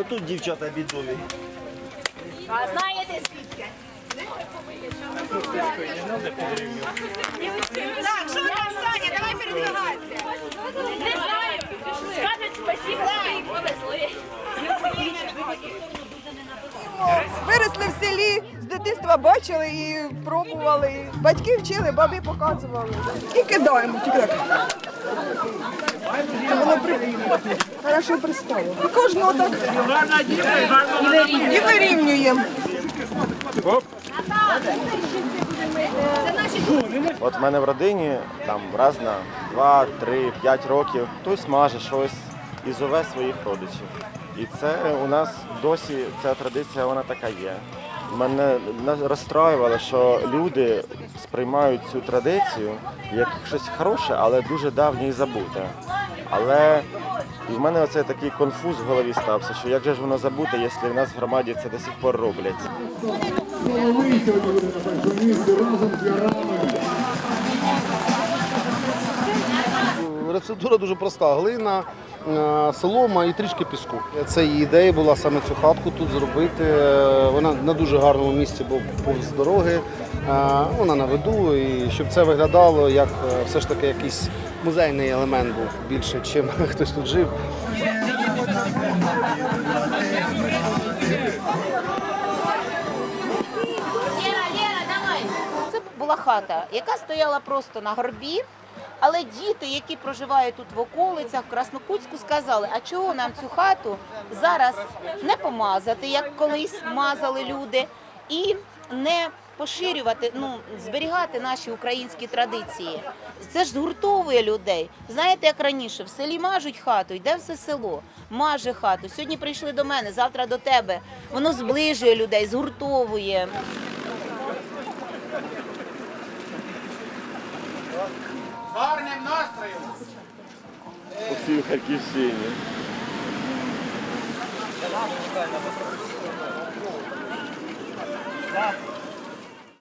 Отут дівчата бідові. А знаєте звідки? Так, що там, Саня, давай передвигатися. Не знаю. Скажуть спасибо, що їх повезли. Виросли в селі, з дитинства бачили і пробували. Батьки вчили, бабі показували. І кидаємо тільки так. Щоб Воно при... хорошо пристало. І кожного так і вирівнюємо. От в мене в родині там раз на 2, 3, 5 років хтось маже щось і зове своїх родичів. І це у нас досі ця традиція вона така є. Мене розстраювало, що люди сприймають цю традицію як щось хороше, але дуже давнє і забуте. Але в мене оце такий конфуз в голові стався, що як же ж воно забуте, якщо в нас в громаді це до сих пор роблять. Ярами. Рецептура дуже проста: глина, солома і трішки піску. Це її ідея була саме цю хатку тут зробити. Е, Вона на дуже гарному місці, бо повз дороги. Е, Вона на виду, і щоб це виглядало як е, все ж таки якийсь музейний елемент був більше, чим хтось тут жив. Це була хата, яка стояла просто на горбі. Але діти, які проживають тут в околицях, в Краснокутську, сказали, а чого нам цю хату зараз не помазати, як колись мазали люди, і не поширювати, ну зберігати наші українські традиції. Це ж згуртовує людей. Знаєте, як раніше в селі мажуть хату, йде все село, маже хату. Сьогодні прийшли до мене, завтра до тебе. Воно зближує людей, згуртовує. У всій Харківщині. Так,